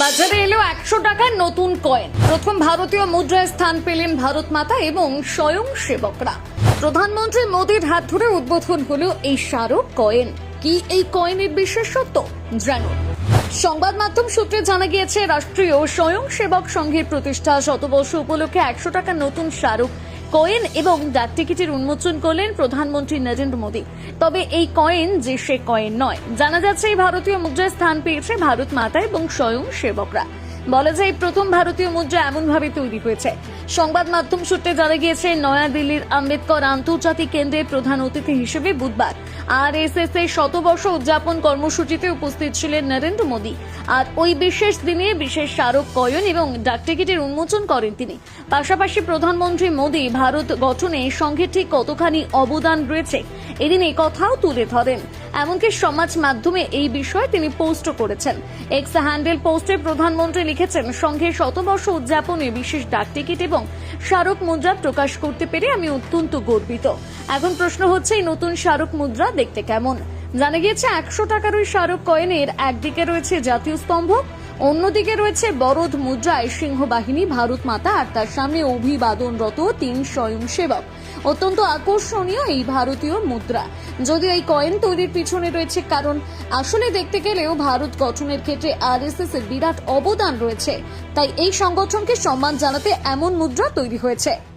বাজারে এলো একশো টাকার নতুন কয়েন। প্রথম ভারতীয় মুদ্রায় স্থান পেলেন ভারত মাতা এবং স্বয়ং সেবকরা। প্রধানমন্ত্রী মোদীর হাত ধরে উদ্বোধন হলো এই স্মারক কয়েন। কি এই কয়েনের বিশেষত্ব? জানুন। সংবাদ মাধ্যম সূত্রে জানা গিয়েছে, রাষ্ট্রীয় স্বয়ংসেবক সংঘের প্রতিষ্ঠা শতবর্ষ উপলক্ষে একশো টাকার নতুন স্মারক কয়েন এবং ডাক টিকিটের উন্মোচন করলেন প্রধানমন্ত্রী নরেন্দ্র মোদী। তবে এই কয়েন যে সে কয়েন নয়, জানা যাচ্ছে এই ভারতীয় মুদ্রায় স্থান পেয়েছে ভারত মাতা এবং স্বয়ং সেবকরা। বলা যায় প্রথম ভারতীয় মুদ্রা এমনভাবে তৈরি হয়েছে। সংবাদ মাধ্যম সূত্রে জানা গিয়েছে, নয়াদিল্লির আম্বেদকর আন্তর্জাতিক কেন্দ্রের প্রধান অতিথি হিসেবে বুধবার আর এস এস এর শতবর্ষ উদযাপন কর্মসূচিতে উপস্থিত ছিলেন নরেন্দ্র মোদী। আর ওই বিশেষ দিনে বিশেষ স্মারক কয়ন এবং ডাকটিকিটের উন্মোচন করেন তিনি। পাশাপাশি প্রধানমন্ত্রী মোদী ভারত গঠনে সংঘের ঠিক কতখানি অবদান রয়েছে, এদিন এই কথাও তুলে ধরেন। এমনকি সমাজ মাধ্যমে এই বিষয়ে তিনি পোস্ট করেছেন। এক্স হ্যান্ডেল পোস্টে প্রধানমন্ত্রী লিখেছেন সংঘের শতবর্ষ উদযাপনে বিশেষ ডাকটিকিট এবং স্মারক মুদ্রা প্রকাশ করতে পেরে আমি অত্যন্ত গর্বিত। এখন প্রশ্ন হচ্ছে, এই নতুন স্মারক মুদ্রা দেখতে কেমন? জানা গিয়েছে, একশো টাকার ওই স্মারক কয়েনের একদিকে রয়েছে জাতীয় স্তম্ভ অন্যদিকে রয়েছে বরদ মুদ্রায় সিংহবাহিনী, ভারত মাতা আর তার সামনে অভিবাদনরত তিন স্বয়ংসেবক। অত্যন্ত আকর্ষণীয় এই ভারতীয় মুদ্রা। যদিও এই কয়েন তৈরির পিছনে রয়েছে কারণ, আসলে দেখতে গেলেও ভারত গঠনের ক্ষেত্রে আরএসএস এর বিরাট অবদান রয়েছে। তাই এই সংগঠনকে সম্মান জানাতে এমন মুদ্রা তৈরি হয়েছে।